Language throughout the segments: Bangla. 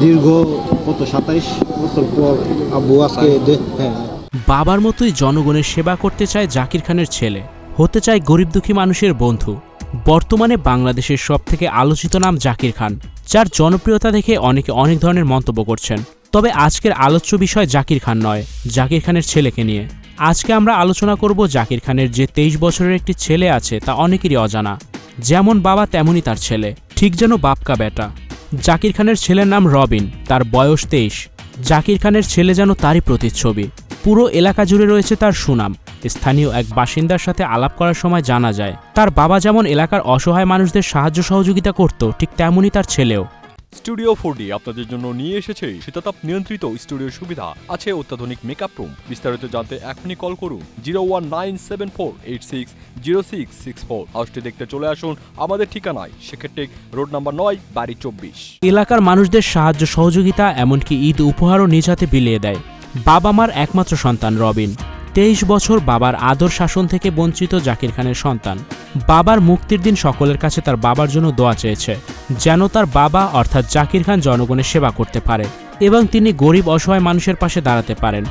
দীর্ঘ কত সাতাইশ বছর পর আব্বু আজকে হ্যাঁ। বাবার মতোই জনগণের সেবা করতে চায় জাকির খানের ছেলে। হতে চায় গরিব দুঃখী মানুষের বন্ধু। বর্তমানে বাংলাদেশের সবথেকে আলোচিত নাম জাকির খান যার জনপ্রিয়তা দেখে অনেকে অনেক ধরনের মন্তব্য করছেন। তবে আজকের আলোচ্য বিষয় জাকির খান নয় জাকির খানের ছেলেকে নিয়ে। আজকে আমরা আলোচনা করব জাকির খানের যে তেইশ বছরের একটি ছেলে আছে তা অনেকেরই অজানা। যেমন বাবা তেমনই তার ছেলে। ঠিক যেন বাপকা বেটা। জাকির খানের ছেলের নাম রবিন, তার বয়স তেইশ। জাকির খানের ছেলে যেন তারই প্রতিচ্ছবি। পুরো এলাকা জুড়ে রয়েছে তার সুনাম। স্থানীয় এক বাসিন্দার সাথে আলাপ করার সময় জানা যায়, তার বাবা যেমন এলাকার অসহায় মানুষদের সাহায্য সহযোগিতা করত, ঠিক তেমনই তার ছেলেও। স্টুডিও ফোর ডি আপনাদের জন্য নিয়ে এসেছে শীতাতাপ নিয়ন্ত্রিত স্টুডিও সুবিধা। আছে অত্যাধুনিক মেকআপ রুম বিস্তারিত জানতে এখনই কল করুন zero one nine seven four eight six zero six six four হাউসটি দেখতে চলে আসুন আমাদের ঠিকানায়, সেক্ষেত্রে রোড নাম্বার নয়, বাড়ি চব্বিশ। এলাকার মানুষদের সাহায্য সহযোগিতা, এমনকি ঈদ উপহারও নিজ হাতে বিলিয়ে দেয়। বাবা মার একমাত্র সন্তান রবিন। তেইশ বছর বাবার আদর শাসন থেকে বঞ্চিত জাকির খানের সন্তান। বাবার মুক্তির দিন সকলের কাছে তার বাবার জন্য দোয়া চেয়েছে, যেন তার বাবা অর্থাৎ জাকির খান জনগণের সেবা করতে পারে এবং তিনি গরিব অসহায় মানুষের পাশে দাঁড়াতে পারেন।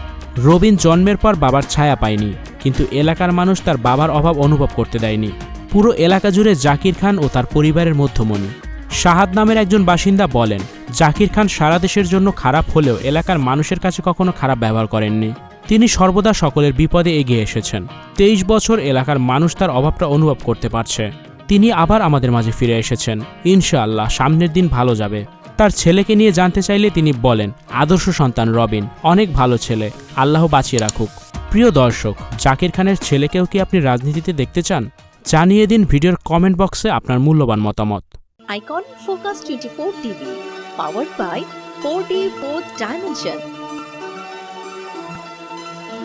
রবিন জন্মের পর বাবার ছায়া পায়নি, কিন্তু এলাকার মানুষ তার বাবার অভাব অনুভব করতে দেয়নি। পুরো এলাকা জুড়ে জাকির খান ও তার পরিবারের মধ্যমণি। শাহাদ নামের একজন বাসিন্দা বলেন, জাকির খান সারা দেশের জন্য খারাপ হলেও এলাকার মানুষের কাছে কখনো খারাপ ব্যবহার করেননি। তিনি সর্বদা সকলের বিপদে এগিয়ে এসেছেন। তেইশ বছর এলাকার মানুষ তার অভাবটা অনুভব করতে পারছে। তিনি আবার আমাদের মাঝে ফিরে এসেছেন। ইনশাআল্লাহ সামনের দিন ভালো যাবে। তার ছেলেকে নিয়ে জানতে চাইলে তিনি বলেন আদর্শ সন্তান রবিন অনেক ভালো ছেলে। আল্লাহ বাঁচিয়ে রাখুক। প্রিয় দর্শক জাকির খানের ছেলেকেও কি আপনি রাজনীতিতে দেখতে চান? জানিয়ে দিন ভিডিওর কমেন্ট বক্সে আপনার মূল্যবান মতামত। Icon Focus 24 TV, powered by 4D 4th Dimension.